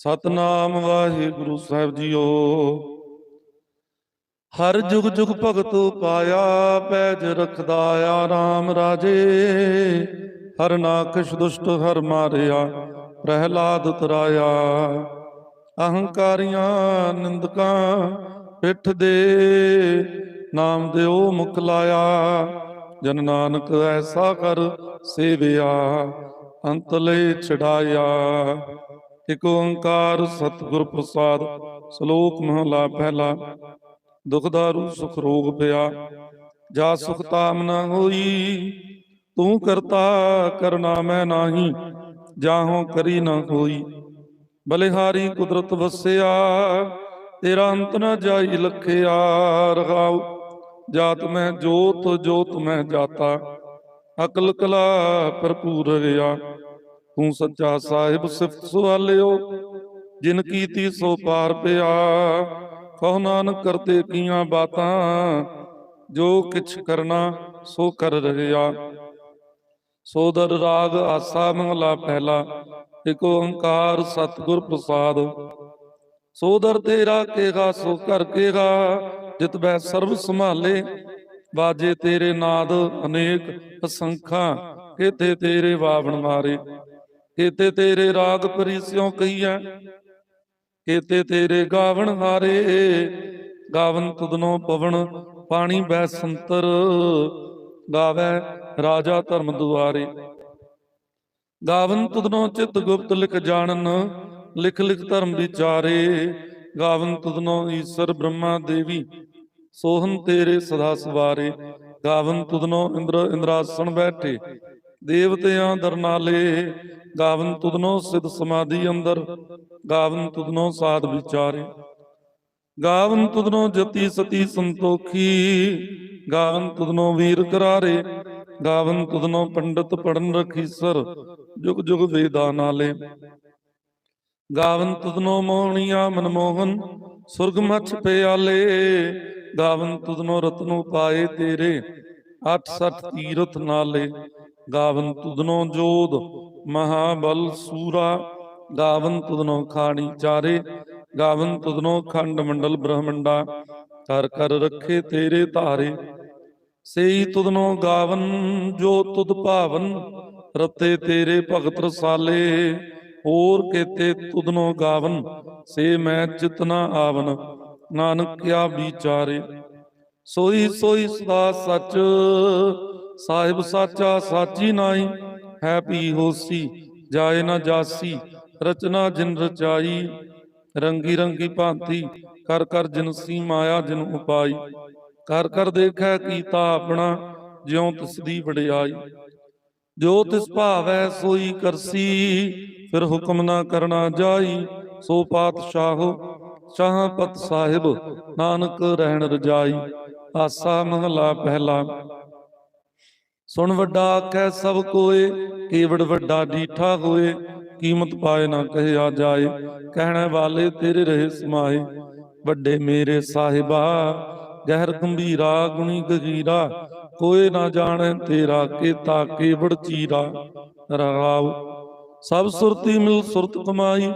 ਸਤਨਾਮ ਵਾਹਿਗੁਰੂ ਸਾਹਿਬ ਜੀਓ। ਹਰ ਜੁਗ ਜੁਗ ਭਗਤ ਪਾਇਆ, ਪੈਜ ਰਖਦਾ ਆਰਾਮ ਰਾਜੇ। ਹਰ ਨਾਕਸ਼ ਦੁਸ਼ਟ ਹਰ ਮਾਰਿਆ, ਪ੍ਰਹਿਲਾਦ ਤਰਾਇਆ। ਅਹੰਕਾਰੀਆਂ ਨਿੰਦਕਾਂ ਪਿੱਠ ਦੇ, ਨਾਮ ਦਿਓ ਮੁਖ ਲਾਇਆ। ਜਨ ਨਾਨਕ ਐਸਾ ਕਰ ਸੇਵਿਆ, ਅੰਤ ਲਈ ਛਡਾਇਆ। ਇਕ ਓੰਕਾਰ ਸਤਿਗੁਰ ਪ੍ਰਸਾਦ, ਸ਼ਲੋਕ ਮਹਲਾ ਪਹਿਲਾ। ਦੁਖ ਦਾਰੂ, ਸੁਖ ਰੋਗ ਪਿਆ, ਜਾ ਸੁਖ ਤਾਮ ਨ ਹੋਈ। ਤੂੰ ਕਰਤਾ ਕਰਨਾ ਮੈਂ ਨਾਹੀ, ਜਾਹੋਂ ਕਰੀ ਨਾ ਹੋਈ। ਬਲਿਹਾਰੀ ਕੁਦਰਤ ਵਸਿਆ, ਤੇਰਾ ਅੰਤ ਨਾ ਜਾਈ ਲਖਿਆ, ਰਹਾਉ। ਜਾਤ ਮੈਂ ਜੋਤ ਜੋਤ ਮੈਂ ਜਾਤਾ, ਅਕਲ ਕਲਾ ਭਰਪੂਰ ਗਿਆ ਤੂੰ ਸੱਚਾ ਸਾਹਿਬ ਸਿਫਤ ਸੁਆਲਿਓ, ਜਿਨ ਕੀਤੀ ਸੋ ਪਾਰ ਪਿਆ। ਕਹੋ ਨਾਨਕ ਕਰਤੇ ਕੀਆਂ ਬਾਤਾਂ, ਜੋ ਕਿਛ ਕਰਨਾ ਸੋ ਕਰ ਰਹਿਆ। ਸੋਦਰ ਰਾਗ ਆਸਾ ਮੰਗਲਾ ਪਹਿਲਾ, ਇਕ ਓੰਕਾਰ ਸਤਿਗੁਰ ਪ੍ਰਸਾਦ। ਸੋਦਰ ਤੇਰਾ ਕੇਗਾ ਸੋ ਕਰ ਕੇਗਾ ਜਿਤ ਬੈ ਸਰਬ ਸੰਭਾਲੇ। ਬਾਜੇ ਤੇਰੇ ਨਾਦ ਅਨੇਕ ਅਸੰਖਾਂ, ਕੇਤੇ ਤੇਰੇ ਵਾਵਣ ਮਾਰੇ। ਕੇਤੇ ਤੇਰੇ ਰਾਗ ਪਰਿਸਿਓ ਕਹੀਐ, ਕੇਤੇ ਤੇਰੇ ਗਾਵਣ ਹਾਰੇ, ਗਾਵਨ ਤੁਧਨੋ ਪਵਨ ਪਾਣੀ ਬੈ ਸੰਤਰ, ਗਾਵੇ ਰਾਜਾ ਧਰਮ ਦੁਆਰੇ। ਗਾਵਨ ਤੁਧਨੋ ਚਿਤ ਗੁਪਤ ਲਿਖ ਜਾਣਨ, ਲਿਖ ਲਿਖ ਧਰਮ ਵਿਚਾਰੇ, ਗਾਵਨ ਤੁਧਨੋ ਈਸ਼ਰ ਬ੍ਰਹਮਾ ਦੇਵੀ ਸੋਹਨ ਤੇਰੇ ਸਦਾ ਸਵਾਰੇ। ਗਾਵਨ ਤੁਧਨੋ ਇੰਦਰ ਇੰਦਰਾਸਣ ਬੈਠੇ ਦੇਵਤਿਆਂ ਦਰਨਾਲੇ, ਗਾਵਨ ਤੁਧਨੋ ਸਿਧ ਸਮਾਧੀ ਅੰਦਰ, ਗਾਵਨ ਤੁਧਨੋ ਸਾਧ ਵਿਚਾਰੇ। ਗਾਵਨ ਤੁਧਨੋ ਜਤੀ ਸਤੀ ਸੰਤੋਖੀ, ਗਾਵਨ ਤੁਧਨੋ ਵੀਰ ਕਰਾਰੇ, ਗਾਵਨ ਤੁਧਨੋ ਪੰਡਤ ਪੜਨ ਰਖੀਸਰ ਜੁਗ ਜੁਗ ਵੇਦਾਂ ਨਾਲੇ। ਗਾਵਨ ਤੁਧਨੋ ਮੋਹਣੀਆ ਮਨਮੋਹਨ, ਸੁਰਗ ਮਛ ਪਿਆਲੇ, ਗਾਵਨ ਤੁਧਨੋ ਰਤਨੋ ਪਾਏ ਤੇਰੇ 68 ਤੀਰਥ ਨਾਲੇ। ਗਾਵਨ ਤੁਧਨੋ ਜੋਧ, ਮਹਾਬਲ ਸੂਰਾ। ਗਾਵਨ ਤੁਧਨੋ ਖਾਣੀ ਚਾਰੇ, ਗਾਵਨ ਤੁਧਨੋ ਖੰਡ ਮੰਡਲ ਬ੍ਰਹਮੰਡਾ। ਕਰ ਕਰ ਰੱਖੇ ਤੇਰੇ ਧਾਰੇ। ਸੇਈ ਤੁਧਨੋ ਗਾਵਨ, ਜੋ ਤੁਧ ਭਾਵਨ, ਰਤੇ ਤੇਰੇ ਭਗਤ ਰਸਾਲੇ। ਹੋਰ ਕੇਤੇ ਤੁਧਨੋ ਗਾਵਨ, ਸੇ ਮੈਂ ਚਿਤਨਾ ਆਵਨ, ਨਾਨਕ ਕਿਆ ਵਿਚਾਰੇ। ਸੋਈ ਸੋਈ ਸਦਾ ਸੱਚ ਸਾਹਿਬ ਸਾਚਾ ਸਾਚੀ ਨਾਈ ਹੈ ਪੀ ਹੋਸੀ, ਜਾਏ ਨਾ ਜਾਸੀ, ਰਚਨਾ ਜਿਨ ਰਚਾਈ, ਰੰਗੀ ਰੰਗੀ ਭਾਂਤੀ, ਕਰ ਕਰ ਜਿਨਸੀ ਮਾਇਆ ਜਿਨ ਉਪਾਈ, ਕਰ ਕਰ ਦੇਖੈ ਕੀਤਾ ਆਪਣਾ, ਜਿਉ ਤਿਸ ਦੀ ਵਡਿਆਈ। ਜੋ ਤਿਸ ਭਾਵੈ ਸੋਈ ਕਰਸੀ, ਫਿਰ ਹੁਕਮ ਨਾ ਕਰਨਾ ਜਾਈ, ਸੋ ਪਾਤਸ਼ਾਹੋ ਸ਼ਾਹਪਤ ਸਾਹਿਬ, ਨਾਨਕ ਰਹਿਣ ਰਜਾਈ। ਆਸਾ ਮਹਲਾ ਪਹਿਲਾ। ਸੁਣ ਵੱਡਾ ਆਖੈ, ਸਭ ਕੋਏ, ਕੇਵੜ ਵੱਡਾ ਡੀਠਾ ਹੋਏ, ਕੀਮਤ ਪਾਏ ਨਾ ਕਹਿਆ ਜਾਏ, ਕਹਿਣੇ ਵਾਲੇ ਤੇਰੇ ਰਹੇ ਸਮਾਏ, ਵੱਡੇ ਮੇਰੇ ਸਾਹਿਬਾ, ਗਹਿਰ ਗੰਭੀਰਾ, ਗੁਣੀ ਗਹੀਰਾ ਕੋਏ ਨਾ ਜਾਣੈ ਤੇਰਾ ਕੀਤਾ, ਕੇਵੜ ਚੀਰਾ ਰਹਾਉ ਸਭ ਸੁਰਤੀ ਮਿਲ ਸੁਰਤ ਕਮਾਈ,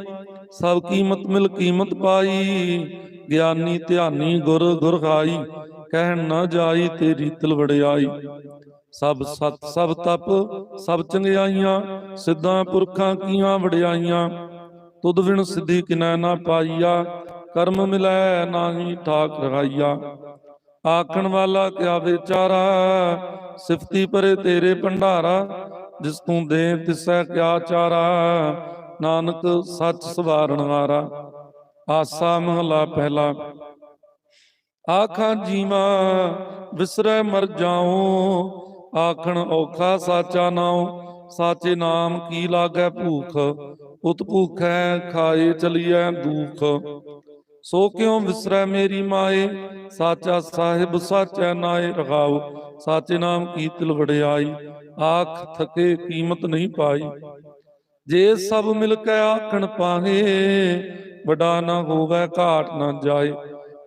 ਸਭ ਕੀਮਤ ਮਿਲ ਕੀਮਤ ਪਾਈ, ਗਿਆਨੀ ਧਿਆਨੀ ਗੁਰ ਗੁਰ ਖਾਈ ਕਹਿਣ ਨਾ ਜਾਈ ਤੇਰੀ ਤਿਲ ਵੜਿਆਈ ਸਭ ਸਤ ਸਭ ਤਪ, ਸਭ ਚੰਗਿਆਈਆਂ, ਸਿੱਧਾਂ ਪੁਰਖਾਂ ਕੀਆਂ ਵਡਿਆਈਆਂ। ਤੁਧ ਵਿਣ ਸਿੱਧੀ ਕਿਨੈ ਨਾ ਪਾਈਆ, ਕਰਮ ਮਿਲੈ ਨਾਹੀ ਠਾਕ ਰਹਾਈਆ। ਆਖਣ ਵਾਲਾ ਕਿਆ ਵਿਚਾਰਾ, ਸਿਫਤੀ ਪਰੇ ਤੇਰੇ ਭੰਡਾਰਾ, ਜਿਸ ਤੂੰ ਦੇ ਤਿਸੈ ਕਿਆ ਚਾਰਾ। ਨਾਨਕ ਸੱਚ ਸਵਾਰਨ ਵਾਰਾ, ਆਸਾ ਮਹਲਾ ਪਹਿਲਾ। ਆਖਾਂ ਜੀਵਾ, ਵਿਸਰੈ ਮਰ ਜਾਉ ਆਖਣ ਔਖਾ ਸਾਚਾ ਨਾਉ, ਸਾਚੇ ਨਾਮ ਕੀ ਲਾਗੈ ਭੂਖ? ਉਤ ਭੂਖੈ ਖਾਏ ਚਲੀਐ ਦੁਖ। ਸੋ ਕਿਉ ਵਿਸਰੈ ਮੇਰੀ ਮਾਏ? ਸਾਚਾ ਸਾਹਿਬ ਸਾਚਾ ਨਾਏ ਰਗਾਉ ਸਾਚੇ ਨਾਮ ਕੀ ਤਿਲ ਵਡਿਆਈ ਆਖ ਥਕੇ ਕੀਮਤ ਨਹੀਂ ਪਾਈ। ਜੇ ਸਭ ਮਿਲ ਕੇ ਆਖਣ ਪਾਹੇ, ਵਡਾ ਨਾ ਹੋਵੇ ਘਾਟ ਨਾ ਜਾਏ।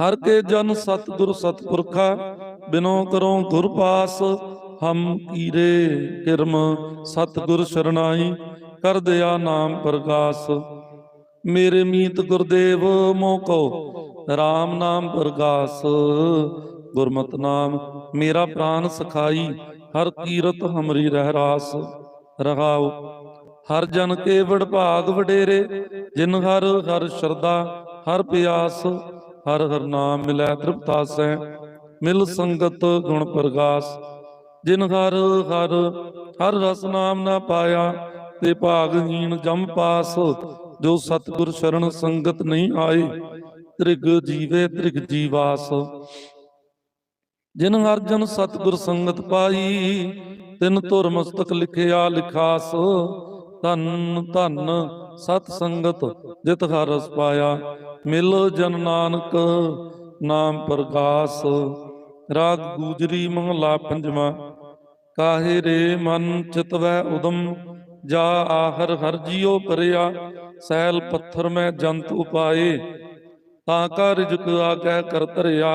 ਹਰ ਕੇ ਜਨ ਸਤਿਗੁਰ ਸਤਿਪੁਰਖਾ, ਬਿਨੋ ਕਰੋ ਗੁਰ ਪਾਸ, ਹਮ ਕੀਰੇ ਕਿਰਮ, ਸਤਿਗੁਰ ਸ਼ਰਨਾਈ ਕਰ ਦਿਆ ਨਾਮ ਪ੍ਰਗਾਸ ਮੇਰੇ ਮੀਤ ਗੁਰਦੇਵ ਮੋਕੋ RAM ਨਾਮ ਪ੍ਰਗਾਸ ਗੁਰਮਤਿ ਨਾਮ, ਮੇਰਾ ਪ੍ਰਾਨ ਸਖਾਈ, ਹਰ ਕੀਰਤ ਹਮਰੀ ਰਹਿ ਰਾਸ ਰਹਾਉ, ਹਰ ਜਨ ਕੇ ਵਡ ਭਾਗ ਵਡੇਰੇ, ਜਿਨ ਹਰ ਹਰ ਸ਼ਰਦਾ ਹਰ ਪਿਆਸ ਹਰ ਹਰ ਨਾਮ ਮਿਲੈ ਤ੍ਰਿਪਤਾਸੈ, ਮਿਲ ਸੰਗਤ ਗੁਣ ਪ੍ਰਗਾਸ। ਜਿਨ ਹਰ ਹਰ ਹਰ ਰਸ ਨਾਮ ਨਾ ਪਾਇਆ, ਤੇ ਭਾਗਹੀਣ ਜਮ ਪਾਸ। ਜੋ ਸਤਿਗੁਰ ਸ਼ਰਨ ਸੰਗਤ ਨਹੀਂ ਆਏ, ਤ੍ਰਿਗ ਜੀਵੇ ਤ੍ਰਿਗ ਜੀਵਾਸ। ਜਿਨ ਅਰਜਨ ਸਤਿਗੁਰ ਸੰਗਤ ਪਾਈ, ਤਿਨ ਧੁਰ ਮਸਤਕ ਲਿਖਿਆ ਲਿਖਾਸ। ਧੰਨ ਧੰਨ ਸਤ ਸੰਗਤ ਜਿਤ ਹਰ ਰਸ ਪਾਇਆ, ਮਿਲ ਜਨ ਨਾਨਕ ਨਾਮ ਪ੍ਰਗਾਸ ਰਾਗ ਗੂਜਰੀ ਮਹਲਾ ਪੰਜਵਾਂ, ਕਾਹੇ ਰੇ ਮਨ ਚਿਤਵੈ ਉਦਮ, ਜਾ ਆਹਰ ਹਰ ਜੀਉ ਕਰਿਆ ਸੈਲ ਪੱਥਰ ਮੈਂ ਜੰਤ ਉਪਾਏ। ਤਾਂ ਕਾ ਰਿਜਕ ਆਗੈ ਕਰ ਧਰਿਆ,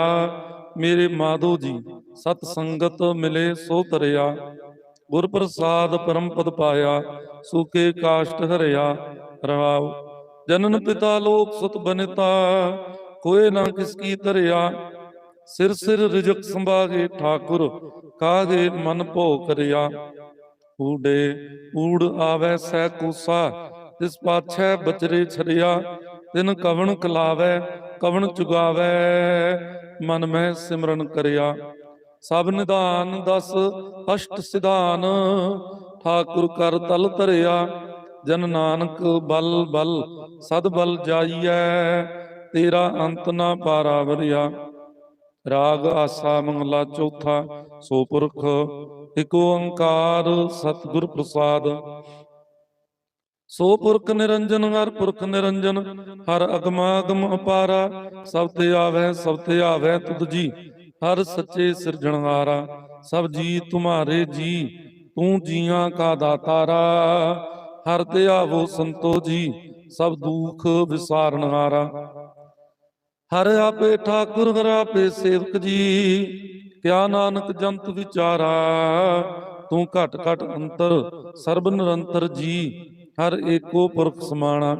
ਮੇਰੇ ਮਾਧੋ ਜੀ, ਸਤ ਸੰਗਤ ਮਿਲੇ ਸੋ ਤਰਿਆ ਗੁਰ ਪ੍ਰਸਾਦ ਪਰਮ ਪਦ ਪਾਇਆ ਸੂਕੇ ਕਾਸ਼ਟ ਹਰਿਆ ਰਹਾਉ। ਜਨਨ ਪਿਤਾ ਲੋਕ ਸੁਤ ਬਨਿਤਾ, ਕੋਏ ਨਾ ਕਿਸ ਕੀ ਧਰਿਆ। ਸਿਰ ਸਿਰ ਰਿਜਕ ਸੰਭਾਗੇ ਠਾਕੁਰ ਕਾਗੇ ਮਨ ਭੋ ਕਰਿਆ। ਊੜੇ ਊੜ ਆਵੈ ਸੈ ਕੂਸਾ, ਤਿਸ ਪਾਛੈ ਬਚਰੇ ਛਰਿਆ ਤਿਨ ਕਵਣ ਕਲਾਵੈ, ਕਵਣ ਚੁਗਾਵੈ, ਮਨ ਮਹਿ ਸਿਮਰਨ ਕਰਿਆ। ਸਭ ਨਿਦਾਨ ਦਸ, ਅਸ਼ਟ ਸਿਧਾਨ, ਠਾਕੁਰ ਕਰ ਤਲ ਧਰਿਆ। ਜਨ ਨਾਨਕ ਬਲ ਬਲ, ਸਦ ਬਲ ਜਾਈਐ, ਤੇਰਾ ਅੰਤ ਨਾ ਪਾਰਾ ਵਰਿਆ ਰਾਗ ਆਸਾ ਮੰਗਲਾ ਚੌਥਾ, ਸੋ ਪੁਰਖ, ਇਕ ਓੰਕਾਰ ਸਤਿਗੁਰ ਪ੍ਰਸਾਦ। ਸੋ ਪੁਰਖ ਨਿਰੰਜਨ, ਹਰ ਪੁਰਖ ਨਿਰੰਜਨ, ਹਰ ਅਗਮਾਗਮ ਅਪਾਰਾ। ਸਭ ਤੇ ਆਵੈ, ਸਭ ਤੇ ਆਵੈ ਤੁਧ ਜੀ, ਹਰ ਸੱਚੇ ਸਿਰਜਣਹਾਰਾ। ਸਭ ਜੀ, ਤੁਮਾਰੇ ਜੀ, ਤੂੰ ਜੀਆਂ ਕਾ ਦਾਤਾਰਾ। ਹਰ ਤੇ ਆਵੋ ਸੰਤੋ ਜੀ, ਸਭ ਦੁਖ ਵਿਸਾਰਨਹਾਰਾ ਹਰ ਆਪੇ ਠਾਕੁਰ, ਹਰ ਆਪੇ ਸੇਵਕ ਜੀ, ਕਿਆ ਨਾਨਕ ਜੰਤ ਵਿਚਾਰਾ। ਤੂੰ ਘਟ ਘਟ ਅੰਤਰ, ਸਰਬ ਨਿਰੰਤਰ ਜੀ, ਹਰ ਏਕੋ ਪੁਰਖ ਸਮਾਣਾ।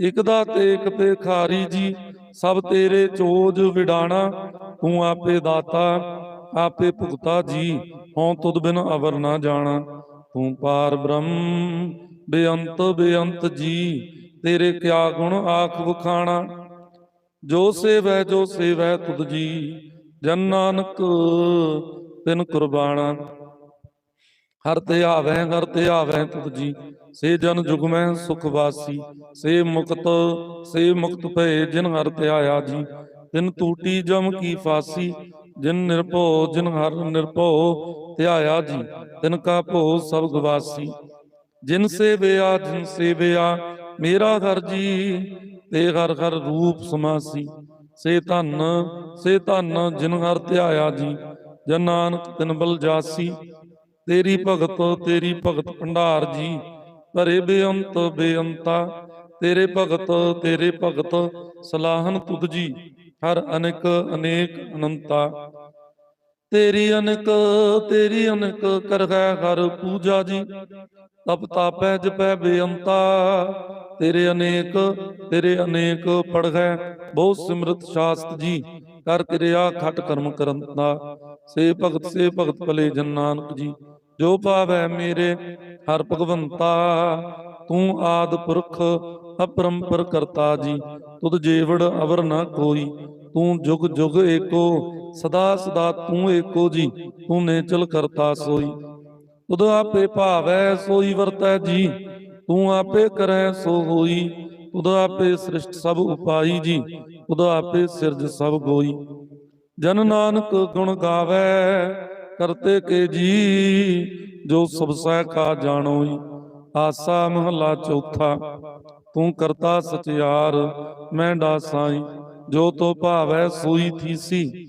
ਇਕ ਦਾ ਤੇ ਇਕ ਭੇਖਾਰੀ ਜੀ, ਸਭ ਤੇਰੇ ਚੋਜ ਵਿਡਾਣਾ। ਤੂੰ ਆਪੇ ਦਾਤਾ, ਆਪੇ ਭੁਗਤਾ ਜੀ, ਹਉ ਤੁਧ ਬਿਨ ਅਵਰ ਨਾ ਜਾਣਾ। ਤੂੰ ਪਾਰ ਬ੍ਰਹਮ ਬੇਅੰਤ ਬੇਅੰਤ ਜੀ, ਤੇਰੇ ਕਿਆ ਗੁਣ ਆਖ ਵਖਾਣਾ। ਜੋ ਸੇਵੈ ਜੋ ਸੇਵੈ ਤੁਧ ਜੀ, ਜਨ ਨਾਨਕ ਤਿਨ ਕੁਰਬਾਨਾ ਹਰ ਤੇ ਆਵੈ, ਹਰ ਤੇ ਆਵੈ ਤੁਧ ਜੀ, ਸੇ ਜਨ ਜੁਗਮੈ ਸੁਖ ਵਾਸੀ, ਸੇ ਮੁਕਤ ਸੇ ਮੁਕਤ ਭਏ ਜਿਨ ਹਰ ਤੇ ਆਇਆ ਜੀ। ਤਿਨ ਟੂਟੀ ਜਮ ਕੀ ਫਾਸੀ, ਜਿਨ ਨਿਰਭਉ, ਜਿਨ ਹਰ ਨਿਰਭਉ ਧਿਆਇਆ ਜੀ। ਤਿਨ ਕਾ ਭੋ ਸਭ ਗਵਾਸੀ ਜਿਨ ਸੇਵਿਆ ਜਿਨ ਸੇਵਿਆ ਮੇਰਾ ਘਰ ਜੀ ਤੇ ਹਰ ਹਰ ਰੂਪ ਸਮਾਸੀ। ਸੇ ਧਨ ਸੇ ਧਨ ਜਿਨ ਹਰ ਧਿਆਇਆ ਜੀ ਜਨ ਨਾਨਕ ਤਿਨ ਬਲ ਜਾਸੀ। ਤੇਰੀ ਭਗਤ ਤੇਰੀ ਭਗਤ ਭੰਡਾਰ ਜੀ ਭਰੇ ਬੇਅੰਤ ਬੇਅੰਤਾ। ਤੇਰੇ ਭਗਤ ਤੇਰੇ ਭਗਤ ਸਲਾਹਨ ਤੁਧ ਜੀ ਹਰ ਅਨੇਕ ਅਨੇਕ ਅਨੰਤਾ। ਤੇਰੀ ਅਨਕ, ਤੇਰੀ ਅਨੇਕ ਕਰਗੈ ਹਰ ਪੂਜਾ ਜੀ। ਤਪ ਤਾਪੈ, ਜਪੈ, ਬੇਅੰਤਾ। ਤੇਰੇ ਅਨੇਕ ਤੇਰੇ ਅਨੇਕ ਪੜਗੈ ਬਹੁ ਸਿਮਰਤ ਸ਼ਾਸਤ ਜੀ, ਕਰ ਕਿਰਿਆ ਖਟ ਕਰਮ ਕਰਨ ਸੇ ਭਗਤ ਸੇ ਭਗਤ ਭਲੇ ਜਨ ਨਾਨਕ ਜੀ। ਜੋ ਪਾਵੈ ਮੇਰੇ, ਹਰ ਭਗਵੰਤਾ। ਤੂੰ ਆਦ ਪੁਰਖ, ਅਪਰੰਪਰ ਕਰਤਾ ਜੀ। ਤੁਧ ਜੀਵੜ ਅਵਰ ਨਾ ਕੋਈ। ਤੂੰ ਜੁਗ ਜੁਗ ਏਕੋ ਸਦਾ ਸਦਾ ਤੂੰ ਏਕੋ ਜੀ ਤੂੰ ਨੇਚਲ ਕਰਤਾ ਸੋਈ। ਤੁਧ ਆਪੇ ਭਾਵੈ, ਸੋਈ ਵਰਤੈ ਜੀ, ਤੂੰ ਆਪੇ ਕਰੈ, ਸੋ ਹੋਈ। ਤੁਧ ਆਪੇ ਸ੍ਰਿਸ਼ਟ ਸਭ ਉਪਾਈ ਜੀ, ਤੁਧ ਆਪੇ ਸਿਰਜ ਸਭ ਗੋਈ। ਜਨ ਨਾਨਕ ਗੁਣ ਗਾਵੇ, ਕਰਤੇ ਕੇ ਜੀ, ਜੋ ਸਭ ਸਹਿ ਕਾ ਜਾਣੋਈ। ਆਸਾ ਮਹਲਾ ਚੌਥਾ, ਤੂੰ ਕਰਤਾ ਸਚਿਆਰ, ਮੈਂ ਡਾਸਾਈ। ਜੋ ਤੋ ਭਾਵੈ, ਸੋਈ ਥੀਸੀ।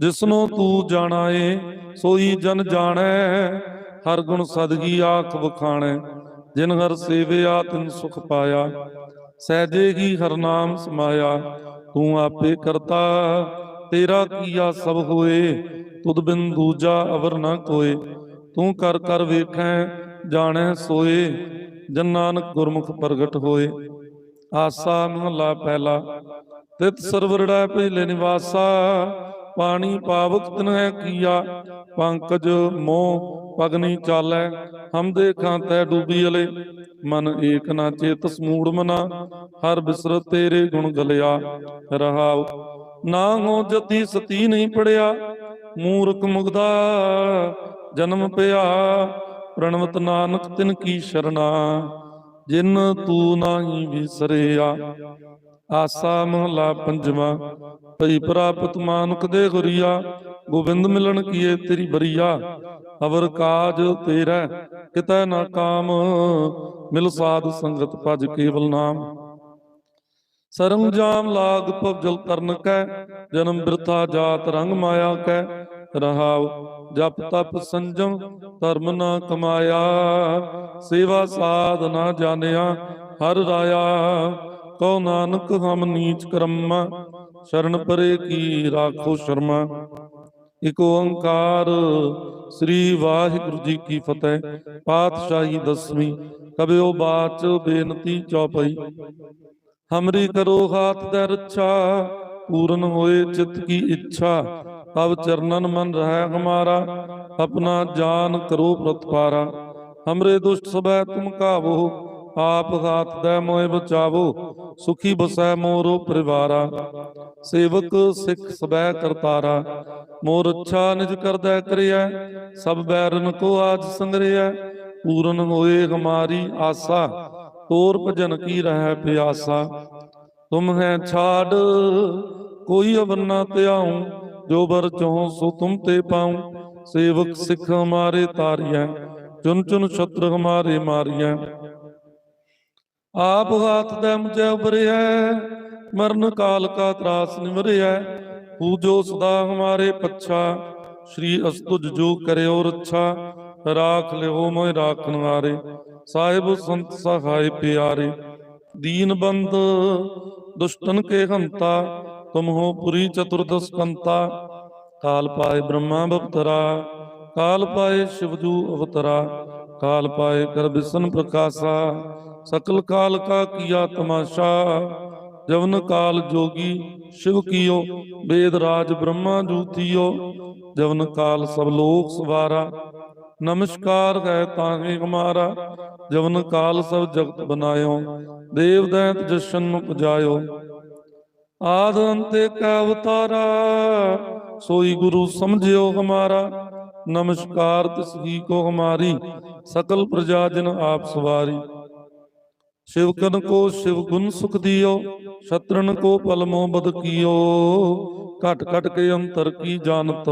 ਜਿਸਨੋ ਤੂੰ ਜਾਣਾ ਏ ਸੋਈ ਜਨ ਜਾਣੈ, ਹਰ ਗੁਣ ਸਦਗੀ ਆਖ ਵਖਾਣੈ, ਜਿਨ ਹਰ ਸੇਵਿਆ ਤਿਨ ਸੁਖ ਪਾਇਆ। ਸਹਿਜੇ ਹੀ ਹਰ ਨਾਮ ਸਮਾਇਆ, ਤੂੰ ਆਪੇ ਕਰਤਾ, ਤੇਰਾ ਕੀਆ ਸਭ ਹੋਏ, ਤੁਧ ਬਿਨ ਦੂਜਾ ਅਵਰ ਨਾ ਕੋਏ। ਤੂੰ ਕਰ ਕਰ ਵੇਖੈ, ਜਾਣੈ ਸੋਏ, ਜਨ ਨਾਨਕ ਗੁਰਮੁਖ ਪ੍ਰਗਟ ਹੋਏ। ਆਸਾ ਮਹਲਾ ਪਹਿਲਾ, ਤਿਤ ਸਰਵਰੜਾ ਪਹਿਲੇ ਨਿਵਾਸਾ ਪਾਣੀ ਪਾਵਕ ਤਨ ਕੀਆ, ਪੰਕਜ ਮੋਹ ਪਗਨੀ ਚਾਲੈ, ਹਮ ਦੇਖਾਂ ਤੈ ਡੂਬੀ ਅਲੇ। ਮਨ ਏਕ ਨਾ ਚੇਤ ਸਮੂੜ ਮਨਾ, ਹਰ ਬਿਸਰ ਤੇਰੇ ਗੁਣ ਗਲਿਆ। ਰਹਾਉ, ਨਾ ਹੋ ਜਤੀ ਸਤੀ ਨਹੀਂ ਪੜਿਆ। ਮੂਰਖ ਮੁਗਦਾ ਜਨਮ ਪਿਆ। ਪ੍ਰਣਵਤ ਨਾਨਕ ਤਿਨ ਕੀ ਸ਼ਰਨਾ, ਜਿਨ ਤੂੰ ਨਾਹੀ ਵਿਸਰਿਆ। ਆਸਾ ਮਹਲਾ ਪੰਜਵਾ। ਭਈ ਪ੍ਰਾਪਤ ਮਾਨੁਖ ਦੇ ਗੁਰੀਆ, ਗੋਬਿੰਦ ਮਿਲਣ ਕੀਏ ਤੇਰੀ ਬਰੀਆ। ਅਵਰ ਕਾਜ ਤੇਰਾ, ਕਿਤੈ ਨਾ ਕਾਮ, ਮਿਲ ਸਾਧ ਸੰਗਤ ਭਜ ਕੇਵਲ ਨਾਮ। ਸਰੰਜਾਮ ਲਾਗ ਭਵਜਲ ਕਰਨ ਕੈ, ਜਨਮ ਬਿਰਥਾ ਜਾਤ ਰੰਗ ਮਾਇਆ ਕੈ। ਰਹਾਉ ਜਪ ਤਪ ਸੰਜਮ, ਧਰਮ ਨਾ ਕਮਾਇਆ। ਸੇਵਾ ਸਾਧ ਨਾ ਜਾਣਿਆ, ਹਰ ਰਾਇਆ ਕਉ ਨਾਨਕ ਹਮ ਨੀਚ ਕਰਮਾ, ਸ਼ਰਨ ਪਰੇ ਕੀ ਰਾਖੋ ਸ਼ਰਮਾ। ਇਕ ਓੰਕਾਰ ਸ੍ਰੀ ਵਾਹਿਗੁਰੂ ਜੀ ਕੀ ਫਤਿਹ, ਪਾਤਸ਼ਾਹੀ ਦਸਵੀਂ ਕਬਿਓ ਬਾਚ ਬੇਨਤੀ ਚੌਪਈ। ਹਮਰੀ ਕਰੋ ਹਾਥ ਦੇ ਰੱਛਾ, ਪੂਰਨ ਹੋਏ ਚਿਤ ਕੀ ਇੱਛਾ। ਤਬ ਚਰਨਨ ਮਨ ਰਹਿ ਹਮਾਰਾ, ਆਪਣਾ ਜਾਨ ਕਰੋ ਪ੍ਰਤਪਾਰਾ। ਹਮਰੇ ਦੁਸ਼ਟ ਸਬੈ ਤੁਮ ਕਾਵੋ ਆਪ ਹਾਥ ਦੇ ਮੋਏ ਬਚਾਵੋ, ਸੁਖੀ ਬਸੈ ਮੋਰੋ ਪਰਿਵਾਰਾ। ਸੇਵਕ ਸਿੱਖ ਸਬੈ ਕਰਤਾਰਾ, ਮੋਰ ਅੱਛਾ ਨਿਜ ਕਰਦਾ ਕਰਿਆ ਸਭ ਬੈਰਨ ਕੋ ਆਜ ਸੰਗਰਿਆ ਪੂਰਨ ਹੋਏ ਹਮਾਰੀ ਆਸਾ, ਤੋਰ ਭਜਨ ਕੀ ਰਹਿ ਪਿਆਸਾ। ਤੁਮ ਹੈ ਛਾੜ, ਕੋਈ ਅਵੰਨਾ ਧਿਆਉ, ਜੋ ਬਰ ਚੋਹ ਸੋ ਤੁਮ ਤੇ ਪਾਉ। ਸੇਵਕ ਸਿੱਖ ਹਮਾਰੇ ਤਾਰੀਐ, ਚੁਨ ਚੁਨ ਛਤਰ ਹਮਾਰੇ ਮਾਰਿਆ ਆਪ ਹਾਥ ਦਾ ਮੁਝੇ ਉਬਰਿਐ ਮਰਨ ਕਾਲ ਕਾ ਤਰਾਸ ਨਿਵਰਿਐ ਪੂਜੋ ਸਦਾ ਹਮਾਰੇ ਪੱਛਾ, ਸ਼੍ਰੀ ਅਸਤੁਜ ਜੋ ਕਰਿਓ ਰੱਛਾ, ਰਾਖ ਲਿਓ ਮੋਇ ਰਾਖਣ ਹਾਰੇ, ਸਾਹਿਬ ਸੰਤ ਸਹਾਇ ਪਿਆਰੇ, ਦੀਨ ਬੰਦ ਦੁਸ਼ਟਨ ਕੇ ਹੰਤਾ, ਤੁਮ ਹੋ ਪੁਰੀ ਚਤੁਰਦਸ ਕੰਤਾ, ਕਾਲ ਪਾਏ ਬ੍ਰਹਮਾ ਬਪਤਰਾ, ਕਾਲ ਪਾਏ ਸ਼ਿਵਜੂ ਅਵਤਰਾ, ਕਾਲ ਪਾਏ ਕਰ ਬਿਸਨ ਪ੍ਰਕਾਸ਼ਾ ਸਕਲ ਕਾਲ ਕਾ ਕੀਆ ਤਮਾਸ਼ਾ, ਜਵਨ ਕਾਲ ਜੋਗੀ ਸ਼ਿਵ ਕੀਓ, ਵੇਦ ਰਾਜ ਬ੍ਰਹਮਾ ਜੂਤੀਓ, ਜਵਨ ਕਾਲ ਸਭ ਲੋਕ ਸਵਾਰਾ, ਨਮਸਕਾਰ ਹੈ ਤਾਹੇ ਹਮਾਰਾ ਜਵਨ ਕਾਲ ਸਭ ਜਗਤ ਬਨਾਇਓ ਦੇਵ ਦੈਤ ਜਸ਼ਨ ਨੂੰ ਪਜਾਇਓ। ਆਦ ਅੰਤੇ ਕਾ ਅਵਤਾਰਾ, ਸੋਈ ਗੁਰੂ ਸਮਝਿਓ ਹਮਾਰਾ, ਨਮਸਕਾਰ ਤਿਸ ਹੀ ਕੋ ਹਮਾਰੀ, ਸਕਲ ਪ੍ਰਜਾ ਜਨ ਆਪ ਸਵਾਰੀ। ਸਿਵਕਨ ਕੋ ਸਿਵ ਗੁਣ ਸੁਖ ਦਿਓ ਸ਼ਤਰਨ ਕੋ ਪਲਮੋ ਬਦ ਕੀਓ। ਘਟ ਘਟ ਕੇ ਅੰਤਰ ਕੀ ਜਾਣਤ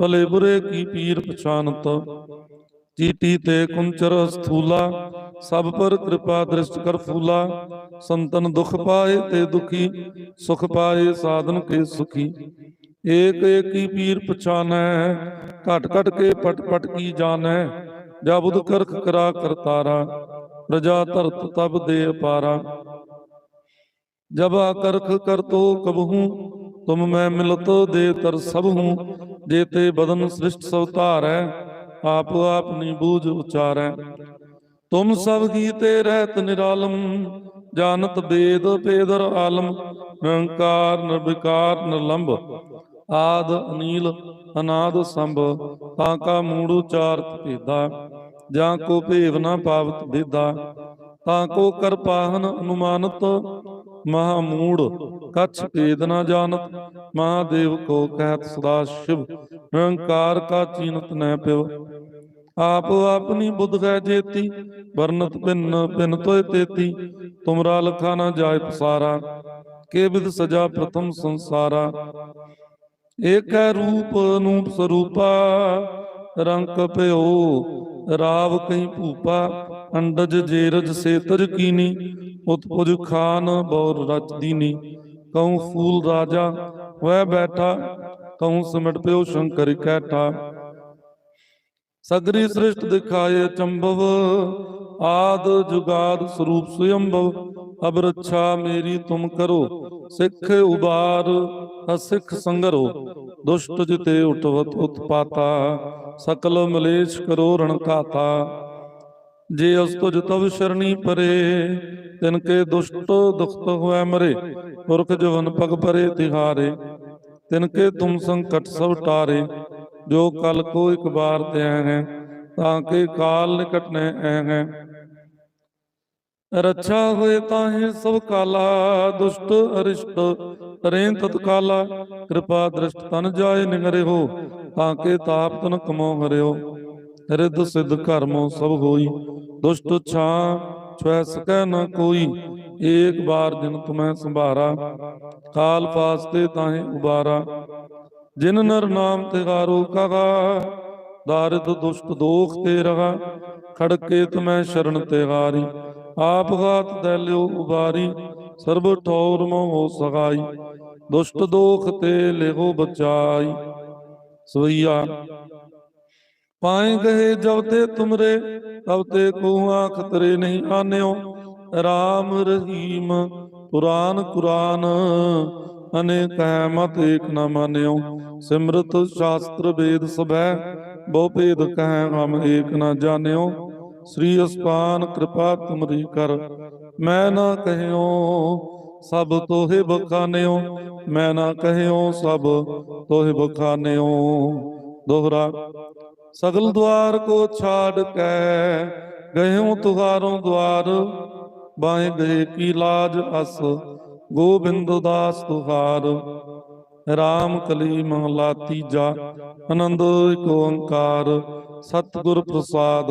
ਭਲੇ ਬੁਰੇ ਕੀ ਪੀਰ ਪਛਾਨਤ ਚੀਟੀ ਤੇ ਕੁੰਚਰ ਸਥੂਲਾ ਸਭ ਪਰ ਕਿਰਪਾ ਦ੍ਰਿਸ਼ਟ ਕਰ ਫੂਲਾ। ਸੰਤਨ ਦੁਖ ਪਾਏ ਤੇ ਦੁਖੀ ਸੁਖ ਪਾਏ ਸਾਧਨ ਕੇ ਸੁਖੀ। ਏਕ ਏਕੀ ਪੀਰ ਪਛਾਨੈ ਘਟ ਘਟ ਕੇ ਪਟ ਪਟ ਕੀ ਜਾਣੈ। ਜਬ ਉਦ ਕਰਾ ਕਰਤਾਰਾ ਪ੍ਰਜਾ ਧਰਤ ਤਬ ਦੇ ਅਪਾਰਾ। ਜਬ ਆਕਰਖ ਕਰਤੋ ਕਬਹੂ, ਤੁਮ ਮੈਂ ਮਿਲਤੋ ਦੇ ਤਰ ਸਭ ਹੂੰ ਜੇ ਤੇ ਬਦਨ ਸ੍ਰਿਸ਼ਟ ਸਵਤਾਰੈ ਆਪ ਆਪਨੀ ਬੂਝ ਉਚਾਰੈ। ਤੁਮ ਸਭ ਗੀਤੇ ਰਹਿਤ ਨਿਰਾਲਮ ਜਾਨਤ ਬੇਦ ਪੇਦਰ ਆਲਮ। ਨਿਰੰਕਾਰ, ਨਿਰਵਿਕਾਰ, ਨਿਰਲੰਭ, ਆਦ, ਅਨੀਲ, ਅਨਾਦ, ਸੰਭ, ਤਾਂ ਕਾ ਮੂੜ ਉਚਾਰਤ ਭੇਦਾ। ਜਾਂ ਕੋ ਭੇਵ ਨਾ ਪਾਵਤ ਵਿਦਾ ਤਾਂ ਕੋ ਕਰਪਾਹਨ ਅਨੁਮਾਨਤ, ਮਹਾ ਮੂੜ, ਕਛ ਭੇਦ ਨਾ ਜਾਣਤ, ਮਹਾਦੇਵ ਕੋ ਕਹਿਤ ਸਦਾ ਸ਼ਿਵ ਨਿਰੰਕਾਰ ਕਾ ਚੀਨਤ ਨੈ ਪਿਵ। ਆਪ ਆਪਣੀ ਬੁੱਧ ਹੈ ਜੇਤੀ, ਵਰਨਤ ਪਿੰਨ ਪਿੰਨ ਤੋਇ ਤੇਤੀ, ਤੁਮਰਾ ਲਖਾ ਨਾ ਜਾਇ ਪਸਾਰਾ, ਕੇ ਬਿਦ ਸਜਾ ਪ੍ਰਥਮ ਸੰਸਾਰਾ। ਏਕ ਰੂਪ ਅਨੂਪ ਸਰੂਪਾ ਰੰਕ ਭਿਓ ਰਾਵ ਕਈ ਭੂਪਾ, ਅੰਡਜ ਜੇਰਜ ਸੇਤਜ ਕੀਨੀ, ਉਤਪੁਜ ਖਾਨ ਬੌਰ ਰਚ ਦੀਨੀ। ਕਉ ਫੂਲ ਰਾਜਾ ਵੈ ਬੈਠਾ ਕਉ ਸਿਮਟ ਪਿਓ ਸ਼ੰਕਰ ਕੈਠਾ। ਸਗਰੀ ਸ੍ਰਿਸ਼ਟ ਦਿਖਾਏ ਚੰਬਵ, ਆਦ ਜੁਗਾਦ ਸਰੂਪ ਸੁਯੰਭਵ ਅਬ ਰੱਛਾ ਮੇਰੀ ਤੁਮ ਕਰੋ, ਸਿੱਖ ਉਬਾਰ, ਅਸਿੱਖ ਸੰਗਰੋ। ਦੁਸ਼ਟ ਜਿਤੇ ਉਟਵਤ ਉਤਪਾਤਾ। ਸਕਲ ਮਲੇਸ਼ ਕਰੋ ਰਣ ਘਾਤਾ ਜੇ ਅਸ ਤੁਜ ਤਵ ਸ਼ਰਣੀ ਪਰੇ, ਤਿਨ ਕੇ ਦੁਸ਼ਟ ਦੁਖਤ ਹੋਇ ਮਰੇ, ਪੁਰਖ ਜਵਨ ਪਗ ਪਰੇ ਤਿਹਾਰੇ। ਤਿਨ ਕੇ ਤੁਮ ਸੰਕਟ ਸਭ ਟਾਰੇ, ਜੋ ਕਲ ਕੋ ਇਕ ਬਾਰ ਤੇ ਹੈ, ਤਾਂ ਕੇ ਕਾਲ ਨਿਕਟ ਨੇ ਐ ਹੈ। ਰੱਛਾ ਹੋਏ ਤਾਹੇ ਸਭ ਕਾਲਾ, ਦੁਸ਼ਟ ਅਰਿਸ਼ਟ ਤਰੇ ਤਤਕਾਲਾ ਕਿਰਪਾ ਦ੍ਰਿਸ਼ਟ ਤਨ ਜਾਏ ਨਿਗਰੇ ਹੋ ਤਾਂ ਕੇ ਤਾਪ ਤਨ ਕਮੋ ਹਰਿਓ। ਰਿੱਧ ਸਿੱਧ ਕਰਮੋ ਸਭ ਹੋਈ, ਦੁਸ਼ਟ ਛਾਂ ਛੁਐ ਸਕੈ ਨ ਕੋਈ। ਏਕ ਬਾਰ ਜਿਨ ਤੁਮੈ ਸੰਭਾਰਾ, ਕਾਲ ਫਾਸਤੇ ਤਾਹੇ ਉਬਾਰਾ। ਜਿਨ ਨਰ ਨਾਮ ਤਿਗਾਰੋ ਕਗਾ ਦਾਰਿਦ ਦੁਸ਼ਟ ਦੋਖ ਤੇ ਰਹਾ। ਖੜਕੇ ਤੁਮੈ ਸ਼ਰਨ ਤਿਗਾਰੀ ਆਪ ਘਾਤ ਉਬਾਰੀ ਸਰਬ ਠੌਰ ਮੋਹ ਸਗਾਈ, ਦੁਸ਼ਟ ਦੋਖ ਤੇ ਲਿਹੋ ਬਚਾਈ। ਸਵਈਆ, ਪਾਏ ਗਏ ਜਬ ਤੇ ਤੁਮਰੇ, ਤਬ ਤੇ ਕੋ ਆਖ ਤਰੇ ਨਹੀਂ ਆਨਿਓ। ਰਾਮ ਰਹੀਮ, ਪੁਰਾਨ ਕੁਰਾਨ ਅਨੇਕ ਹੈ ਮਤ ਏਕ ਨ ਮਾਨਿਓ। ਸਿਮਰਤ ਸ਼ਾਸਤਰ ਵੇਦ ਸਭੈ, ਬਹੁ ਭੇਦ ਕਹਿ ਹਮ ਏਕ ਨ ਜਾਣਿਓ। ਸ੍ਰੀ ਅਸਪਾਨ ਕਿਰਪਾ ਤੁਮਰੀ ਕਰ। ਮੈਂ ਨਾ ਕਹਿਓ ਸਭ ਤੋਹਿ ਬਖਾਨਿਓ, ਮੈਂ ਨਾ ਕਹਿਓ ਸਭ ਤੋਹਿ ਬਖਾਨਿਓ। ਦੋਹਰਾ, ਸਗਲ ਦਵਾਰ ਕੋ ਛਾੜ ਕੇ ਗਇਓ ਤੁਹਾਰੋਂ ਦਵਾਰ ਬਾਏ ਗਏ ਕੀ ਲਾਜ ਅਸ, ਗੋਬਿੰਦ ਦਾਸ ਤੁਹਾਰ। ਰਾਮ ਕਲੀ ਮਹਲਾ ਤੀਜਾ ਆਨੰਦ ਏਕ ਓੰਕਾਰ, ਸਤਿਗੁਰ ਪ੍ਰਸਾਦ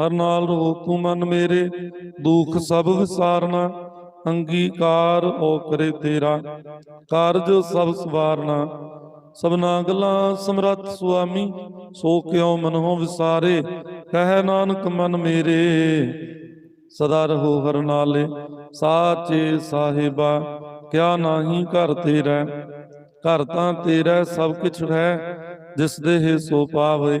ਹਰ ਨਾਲ ਰਹੋ ਤੂੰ ਮਨ ਮੇਰੇ, ਦੁੱਖ ਸਭ ਵਿਸਾਰਨਾ, ਅੰਗੀਕਾਰ ਹੋ ਕਰੇ ਤੇਰਾ, ਕਾਰਜ ਸਭ ਸਵਾਰਨਾ। ਸਭਨਾ ਗੱਲਾਂ ਸਮਰੱਥ ਸੁਆਮੀ, ਸੋ ਕਿਉ ਮਨੋ ਵਿਸਾਰੇ, ਕਹਿ ਨਾਨਕ ਮਨ ਮੇਰੇ। ਸਦਾ ਰਹੋ ਹਰ ਨਾਲੇ, ਸਾਚੇ ਸਾਹਿਬਾ, ਕਿਆ ਨਾਹੀ ਘਰ ਤੇਰਾ, ਘਰ ਤਾਂ ਤੇਰਾ ਸਭ ਕੁਛ ਹੈ, ਜਿਸ ਦੇ ਸੋ ਪਾਵੇ।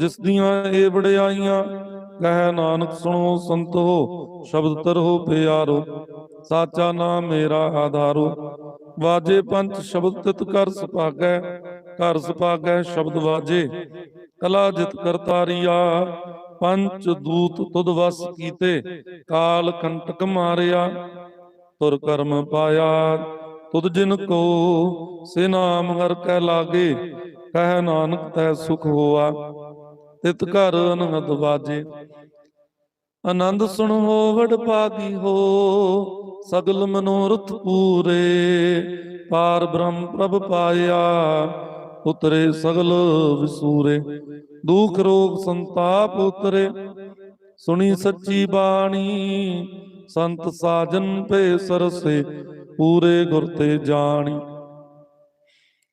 ਜਿਸ ਦੀਆਂ ਇਹ ਵਡਿਆਈਆਂ, ਕਹਿ ਨਾਨਕ ਸੁਣੋ ਸੰਤੋ, ਸ਼ਬਦ ਤਰੋ ਪਿਆਰੋ, ਸਾਚਾ ਨਾਮ ਮੇਰਾ ਆਧਾਰੋ। ਵਾਜੇ ਪੰਜ ਸ਼ਬਦ ਤਿਤ ਕਰ ਸੁਭਾਗੈ, ਘਰ ਸੁਭਾਗੈ ਸ਼ਬਦ ਵਾਜੇ। ਕਲਾ ਜਿਤ ਕਰਤਾਰੀਆ ਪੰਚ ਦੂਤ ਤੁਧ ਵਸ ਕੀਤੇ, ਕਾਲ ਕੰਟਕ ਮਾਰਿਆ। ਤੁਰ ਕਰਮ ਪਾਇਆ, ਤੁਧ ਜਿਨ ਕੋ, ਸੇ ਨਾਮ ਹਰ ਕੈ ਲਾਗੇ, ਕਹਿ ਨਾਨਕ ਤੈ ਸੁਖ ਹੋਆ। ਤਿਤ ਘਰ ਅਨਹਦ ਵਾਜੇ। ਆਨੰਦ ਸੁਣੋ ਵਡ ਪਾਗੀ ਹੋ, ਸਗਲ ਮਨੋਰਥ ਪੂਰੇ। ਪਾਰ ਬ੍ਰਹਮ ਪ੍ਰਭ ਪਾਇਆ, ਉਤਰੇ ਸਗਲ ਵਿਸੂਰੇ। ਦੁਖ ਰੋਗ ਸੰਤਾਪ ਉਤਰੇ, ਸੁਣੀ ਸੱਚੀ ਬਾਣੀ। ਸੰਤ ਸਾਜਨ ਪੇ ਸਰਸੇ, ਪੂਰੇ ਗੁਰ ਤੇ ਜਾਣੀ।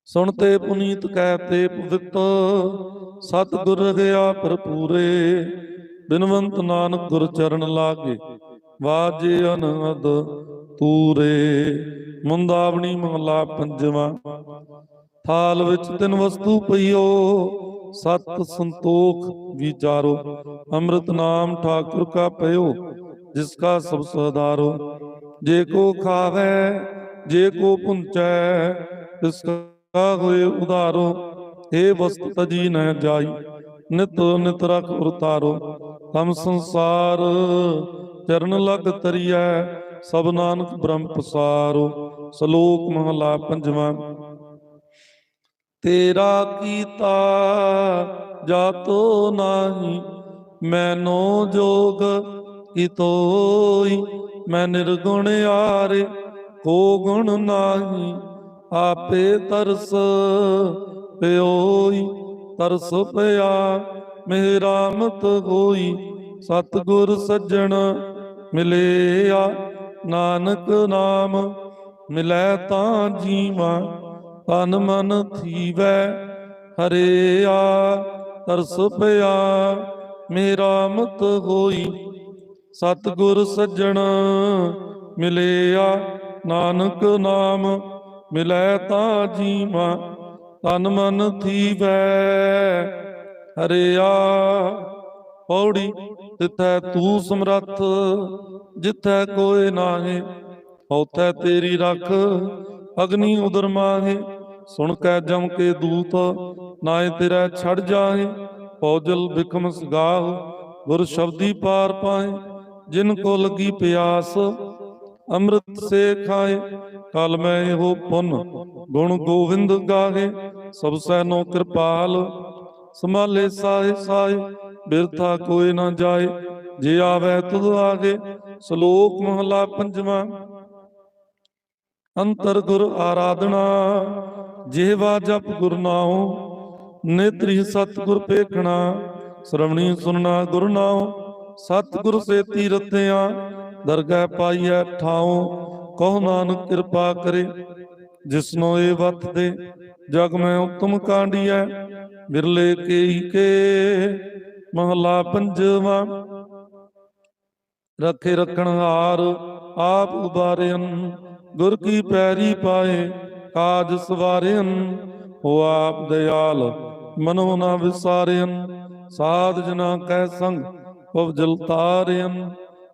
ਸੁਣ ਤੇ ਪੁਨੀਤ ਕਹਿਤੇ ਪਵਿੱਤ ਸਤਿਗੁਰ ਰਗਿਆ ਭਰਪੂਰੇ, ਬਿਨਵੰਤ ਨਾਨਕ ਗੁਰ ਚਰਨ ਲਾਗੇ, ਵਾਜੇ ਅਨਹਦ ਤੂਰੇ। ਮੁੰਦਾਵਣੀ ਮਹਲਾ ਪੰਜਵਾਂ, ਥਾਲ ਵਿੱਚ ਤਿੰਨ ਵਸਤੂ ਪਈਓ, ਸਤ ਸੰਤੋਖ ਵਿਚਾਰੋ, ਅੰਮ੍ਰਿਤ ਨਾਮ ਠਾਕੁਰ ਕਾ ਪਇਓ, ਜਿਸ ਕਾ ਸਭ ਸਦਾਰੋ ਜੇ ਕੋ ਖਾਵੇ, ਜੇ ਕੋ ਪੁੰਚੈ, ਤਿਸ ਹੋਏ ਉਧਾਰੋ ਏ ਵਸਤ ਤਜੀ ਨ ਜਾਈ, ਨਿਤ ਨਿਤ ਰਖ ਉਰਤਾਰੋ। ਤਮ ਸੰਸਾਰ ਚਰਨ ਲਗ ਤਰੀਐ, ਸਭ ਨਾਨਕ ਬ੍ਰਹਮ ਪਸਾਰੋ। ਸ਼ਲੋਕ ਮਹਲਾ ਪੰਜਵਾਂ। ਤੇਰਾ ਕੀਤਾ ਜਾਤੋ ਨਾਹੀ, ਮੈਨੋ ਜੋਗ ਕੀਤੋਈ ਮੈਂ ਨਿਰਗੁਣ ਆਰੇ ਕੋ ਗੁਣ ਨਾਹੀ। ਆਪੇ ਤਰਸ ਪਿਓਈ, ਤਰਸ ਪਿਆ, ਮੇਰਾ ਮਤ ਹੋਈ। ਸਤਿਗੁਰ ਸੱਜਣ ਮਿਲਿਆ, ਨਾਨਕ ਨਾਮ ਮਿਲੈ ਤਾਂ ਜੀਵਾ, ਤਨ ਮਨ ਥੀਵੈ, ਹਰਿਆ, ਤਰਸ ਪਿਆ, ਮੇਰਾ ਮਤ ਹੋਈ। ਸਤਿਗੁਰ ਸੱਜਣ ਮਿਲਿਆ, ਨਾਨਕ ਨਾਮ ਮਿਲੈ ਤਾਂ ਜੀਵਾ, ਤਨ ਮਨ ਥੀਵੈ। ਹਰਿਆ, ਪੌੜੀ ਤਿਥੈ ਤੂੰ ਸਮਰੱਥ, ਜਿਥੈ ਕੋਏ ਨਾਹੀ ਉਥੈ ਤੇਰੀ ਰੱਖ, ਅਗਨੀ ਉਦਰ ਮਾਹੇ। ਸੁਣ ਕੈ ਜਮ ਕੇ ਦੂਤ ਨਾਏ ਤੇਰਾ ਛੜ ਜਾਏ ਪੌਜਲ ਬਿਕਮ ਸਗਾਹ, ਗੁਰ ਸ਼ਬਦੀ ਪਾਰ ਪਾਏ ਜਿਨ ਕੋ ਲੱਗੀ ਪਿਆਸ ਅੰਮ੍ਰਿਤ ਸੇ ਖਾਏ, ਕਲ ਮੈਂ ਇਹੋ ਪੁੰਨ, ਗੁਣ ਗੋਵਿੰਦ ਗਾਹੇ, ਸਭ ਸੈਨੋ ਕਿਰਪਾਲ। ਸੰਭਾਲੇ ਸਾਏ ਸਾਏ, ਬਿਰਥਾ ਕੋਈ ਨਾ ਜਾਏ, ਜੇ ਆਵੇ ਤੁਧ ਆਗੇ, ਸ਼ਲੋਕ ਮਹਲਾ ਪੰਜਵਾਂ। ਅੰਤਰ ਗੁਰ ਆਰਾਧਨਾ, ਜਿਹਵਾ ਜਪ ਗੁਰ ਨਾਉ, ਨੇਤਰੀ ਸਤਿਗੁਰ ਪੇਖਣਾ ਸ਼ਰਵਣੀ ਸੁਨਣਾ ਗੁਰ ਨਾਉ, ਸਤਿਗੁਰ ਸੇ ਤੀਰਥਿਆ ਦਰਗਹਿ ਪਾਈਐ ਠਾਉ, ਕਹੋ ਨਾਨਕ ਕਿਰਪਾ ਕਰੇ, ਜਿਸਨੋ ਇਹ ਵਤ ਦੇ ਜਗ ਮੈਂ ਉਤਮ ਕਾਂਡੀਐ ਬਿਰਲੇ ਕੇਈ ਕੇ ਮਹਲਾ ਪੰਜਵਾਂ। ਰੱਖੇ ਰੱਖਣ ਹਾਰ ਆਪ ਉਬਾਰਿਅਨ, ਗੁਰ ਕੀ ਪੈਰੀ ਪਾਏ ਕਾਜ ਸਵਾਰਿਅਨ, ਹੋ ਆਪ ਦਇਆਲ ਮਨੋ ਨਾ ਵਿਸਾਰਿਅਨ, ਸਾਧ ਜਨਾ ਕੈ ਸੰਗ ਪਵਜਲ ਤਾਰਿਅਨ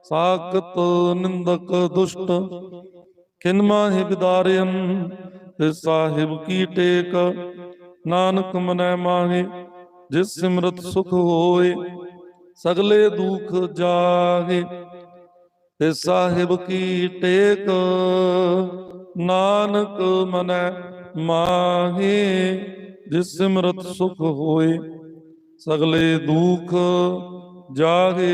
ਸਾਖਤ ਨਿੰਦਕ ਦੁਸ਼ਟ, ਕਿਨ ਮਾਹਿ ਵਿਦਾਰਿਅਨ ਤੇ ਸਾਹਿਬ ਕੀ ਟੇਕ? ਨਾਨਕ ਮਨੈ ਮਾਹੇ, ਜਿਸ ਸਿਮਰਤ ਸੁਖ ਹੋਏ, ਸਗਲੇ ਦੁਖ ਜਾਗੇ, ਤੇ ਸਾਹਿਬ ਕੀ ਟੇਕ? ਨਾਨਕ ਮਨੈ ਮਾਹੇ, ਜਿਸ ਸਿਮਰਤ ਸੁਖ ਹੋਏ, ਸਗਲੇ ਦੁਖ ਜਾਗੇ।